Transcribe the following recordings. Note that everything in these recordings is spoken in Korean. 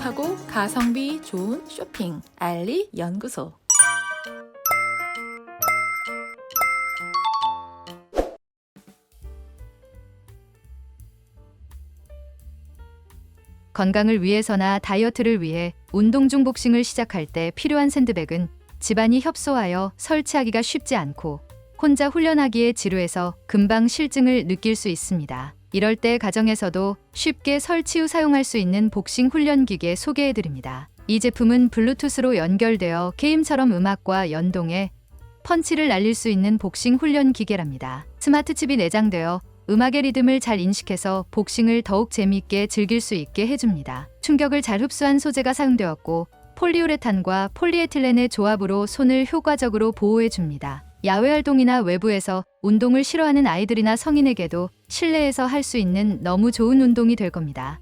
행복하고 가성비 좋은 쇼핑 알리 연구소. 건강을 위해서나 다이어트를 위해 운동 중 복싱을 시작할 때 필요한 샌드백은 집안이 협소하여 설치하기가 쉽지 않고 혼자 훈련하기에 지루해서 금방 실증을 느낄 수 있습니다. 이럴 때 가정에서도 쉽게 설치 후 사용할 수 있는 복싱 훈련 기계 소개해 드립니다. 이 제품은 블루투스로 연결되어 게임처럼 음악과 연동해 펀치를 날릴 수 있는 복싱 훈련 기계랍니다. 스마트 칩이 내장되어 음악의 리듬을 잘 인식해서 복싱을 더욱 재미있게 즐길 수 있게 해줍니다. 충격을 잘 흡수한 소재가 사용되었고 폴리우레탄과 폴리에틸렌의 조합으로 손을 효과적으로 보호해줍니다. 야외 활동이나 외부에서 운동을 싫어하는 아이들이나 성인에게도 실내에서 할 수 있는 너무 좋은 운동이 될 겁니다.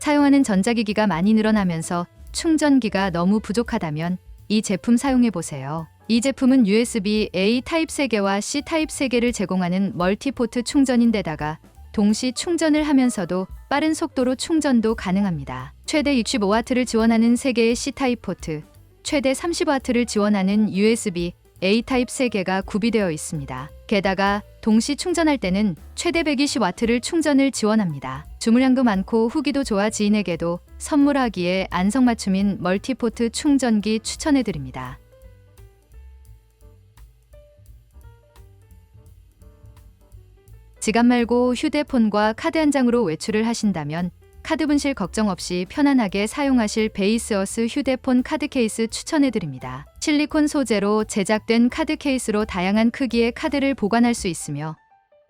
사용하는 전자기기가 많이 늘어나면서 충전기가 너무 부족하다면 이 제품 사용해 보세요. 이 제품은 USB A 타입 3개와 C 타입 3개를 제공하는 멀티포트 충전인데다가 동시 충전을 하면서도 빠른 속도로 충전도 가능합니다. 최대 65W를 지원하는 3개의 C 타입 포트, 최대 30W를 지원하는 USB A 타입 3개가 구비되어 있습니다. 게다가 동시 충전할 때는 최대 120W를 충전을 지원합니다. 주물량도 많고 후기도 좋아 지인에게도 선물하기에 안성맞춤인 멀티포트 충전기 추천해 드립니다. 지갑 말고 휴대폰과 카드 한 장으로 외출을 하신다면 카드 분실 걱정 없이 편안하게 사용하실 베이스어스 휴대폰 카드 케이스 추천해 드립니다. 실리콘 소재로 제작된 카드 케이스로 다양한 크기의 카드를 보관할 수 있으며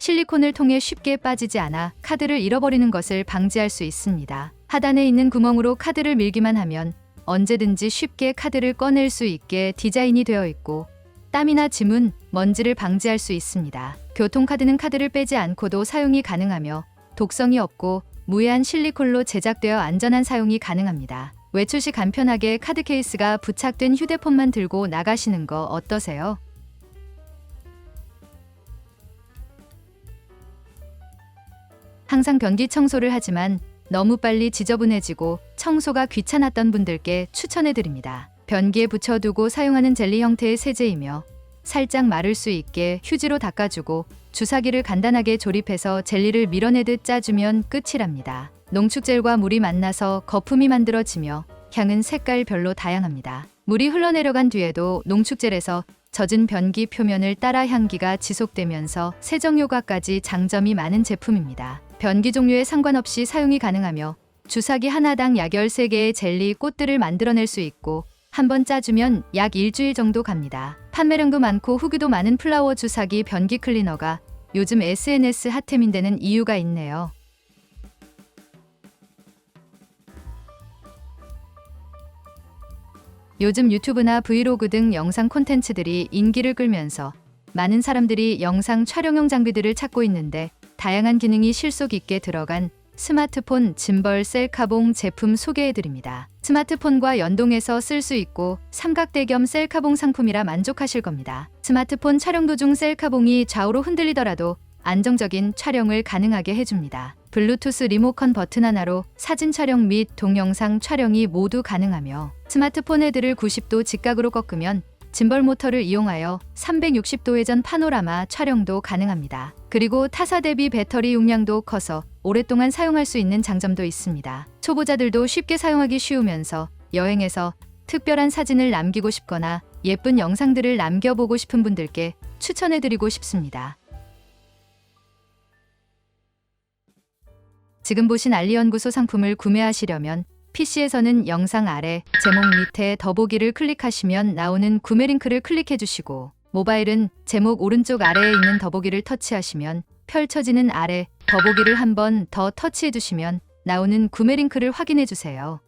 실리콘을 통해 쉽게 빠지지 않아 카드를 잃어버리는 것을 방지할 수 있습니다. 하단에 있는 구멍으로 카드를 밀기만 하면 언제든지 쉽게 카드를 꺼낼 수 있게 디자인이 되어 있고 땀이나 지문, 먼지를 방지할 수 있습니다. 교통카드는 카드를 빼지 않고도 사용이 가능하며 독성이 없고 무해한 실리콘로 제작되어 안전한 사용이 가능합니다. 외출 시 간편하게 카드 케이스가 부착된 휴대폰만 들고 나가시는 거 어떠세요? 항상 변기 청소를 하지만 너무 빨리 지저분해지고 청소가 귀찮았던 분들께 추천해 드립니다. 변기에 붙여두고 사용하는 젤리 형태의 세제이며 살짝 마를 수 있게 휴지로 닦아주고 주사기를 간단하게 조립해서 젤리를 밀어내듯 짜주면 끝이랍니다. 농축젤과 물이 만나서 거품이 만들어지며 향은 색깔별로 다양합니다. 물이 흘러내려간 뒤에도 농축젤에서 젖은 변기 표면을 따라 향기가 지속되면서 세정 효과까지 장점이 많은 제품입니다. 변기 종류에 상관없이 사용이 가능하며 주사기 하나당 약 13개의 젤리 꽃들을 만들어낼 수 있고 한 번 짜주면 약 일주일 정도 갑니다. 판매량도 많고 후기도 많은 플라워 주사기 변기 클리너가 요즘 SNS 핫템인 데는 이유가 있네요. 요즘 유튜브나 브이로그 등 영상 콘텐츠들이 인기를 끌면서 많은 사람들이 영상 촬영용 장비들을 찾고 있는데 다양한 기능이 실속 있게 들어간 스마트폰 짐벌 셀카봉 제품 소개해 드립니다. 스마트폰과 연동해서 쓸 수 있고 삼각대 겸 셀카봉 상품이라 만족하실 겁니다. 스마트폰 촬영 도중 셀카봉이 좌우로 흔들리더라도 안정적인 촬영을 가능하게 해줍니다. 블루투스 리모컨 버튼 하나로 사진 촬영 및 동영상 촬영이 모두 가능하며 스마트폰 헤드를 90도 직각으로 꺾으면 짐벌 모터를 이용하여 360도 회전 파노라마 촬영도 가능합니다. 그리고 타사 대비 배터리 용량도 커서 오랫동안 사용할 수 있는 장점도 있습니다. 초보자들도 쉽게 사용하기 쉬우면서 여행에서 특별한 사진을 남기고 싶거나 예쁜 영상들을 남겨보고 싶은 분들께 추천해드리고 싶습니다. 지금 보신 알리연구소 상품을 구매하시려면 PC에서는 영상 아래 제목 밑에 더보기를 클릭하시면 나오는 구매 링크를 클릭해 주시고 모바일은 제목 오른쪽 아래에 있는 더보기를 터치하시면 펼쳐지는 아래 더보기를 한번 더 터치해 주시면 나오는 구매 링크를 확인해 주세요.